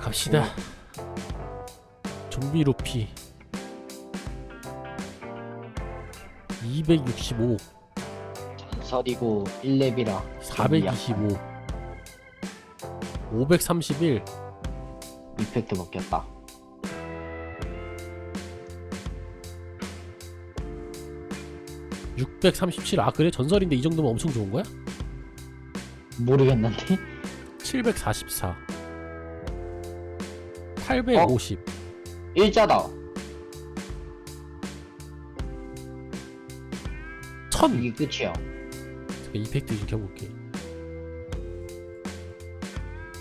갑시다. 좀비 루피. 265 전설이고 1렙이라 425 531 이펙트 먹겠다.637 아 그래? 전설인데 이 정도면 엄청 좋은 거야? 모르겠는데? 744 850 일자다. 1000 이게 끝이야. 이펙트 좀 켜볼게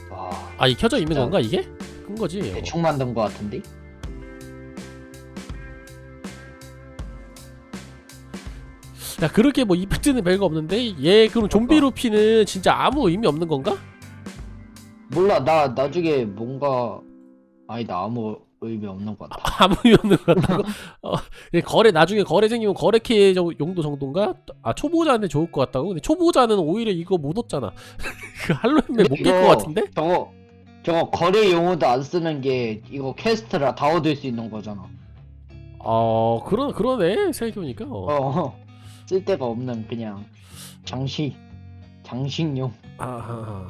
와, 아 이 켜져 있는 진짜. 건가 이게? 큰 거지 이거. 대충 만든 거 같은데? 야 그렇게 뭐 이펙트는 별거 없는데 얘 그럼 좀비 그러니까. 루피는 진짜 아무 의미 없는 건가? 몰라, 나 나중에 뭔가 아니다 아무 의미 없는 것 같아. 아무 의미 없는 것 같다고? 어, 얘 거래 나중에 거래 생기면 거래캐 정- 용도 정도인가? 아 초보자한테 좋을 것 같다고? 근데 초보자는 오히려 이거 못 얻잖아 그 할로윈맨 못깰 이거 것 같은데? 저거 저거 거래 용어도 안 쓰는 게 이거 퀘스트라 다 얻을 수 있는 거잖아. 어 그러, 그러네 생각해보니까 어. 어, 쓸데가 없는 그냥 장식 장식용. 아하